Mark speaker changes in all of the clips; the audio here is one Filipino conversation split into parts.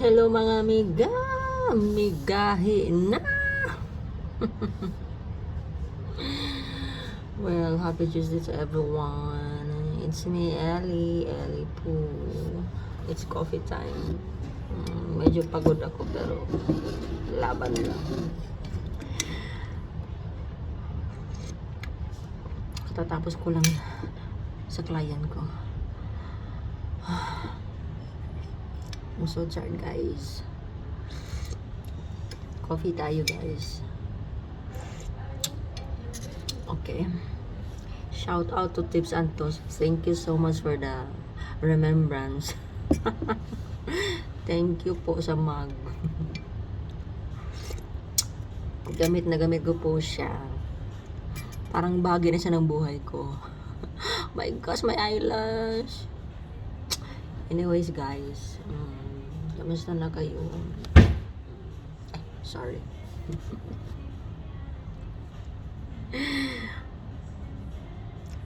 Speaker 1: Hello mga amiga, migahi na. well, happy Tuesday to everyone. It's me, Ellie, Ellie Poo. It's coffee time. Mm, medyo pagod ako pero laban lang. Katatapos ko lang sa client ko. I'm so tired, guys. Coffee tayo, guys. Okay. Shout out to Tips Antos. Thank you so much for the remembrance. Thank you po sa mug. gamit na gamit ko po siya. Parang bagay na siya ng buhay ko. my gosh, my eyelash. Anyways, guys. Um, kamusta na kayo? Ay, sorry.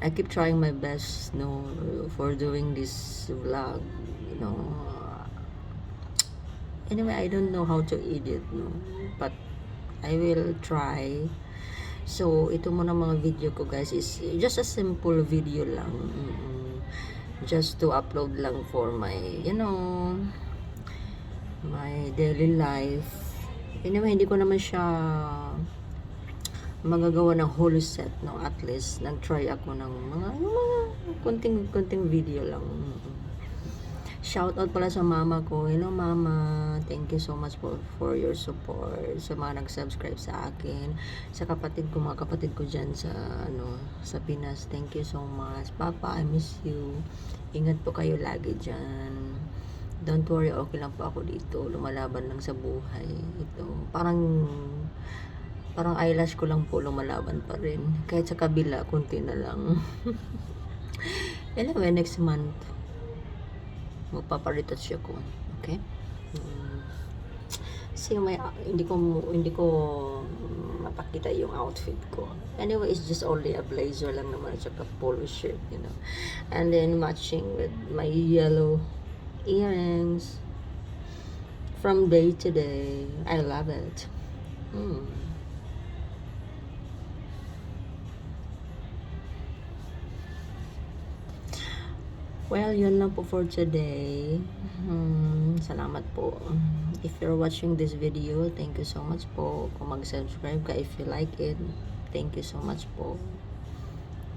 Speaker 1: I keep trying my best, no, for doing this vlog, you know. Anyway, I don't know how to edit, no, but I will try. So, ito muna mga video ko, guys, is just a simple video lang. Mm-mm. Just to upload lang for my, you know, daily life. Anyway, hindi ko naman siya magagawa ng whole set, no? At least, nag-try ako ng mga, mga konting-konting video lang. Shout out pala sa mama ko. Hello mama, thank you so much for, for your support. Sa mga nag-subscribe sa akin. Sa kapatid ko, mga kapatid ko dyan sa, ano, sa Pinas. Thank you so much. Papa, I miss you. Ingat po kayo lagi dyan. Don't worry, okay lang po ako dito. Lumalaban lang sa buhay. Ito, parang parang eyelash ko lang po lumalaban pa rin. Kahit sa kabila, kunti na lang. anyway, next month, magpaparetouch ako. Okay? Mm. Kasi may, hindi ko, hindi ko mapakita yung outfit ko. Anyway, it's just only a blazer lang naman at saka polo shirt, you know. And then matching with my yellow earrings from day to day. I love it. Hmm. Well, yun lang po for today. Hmm, salamat po. If you're watching this video, thank you so much po. Kung mag-subscribe ka if you like it, thank you so much po.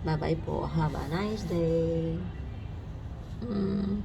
Speaker 1: Bye-bye po. Have a nice day. Hmm.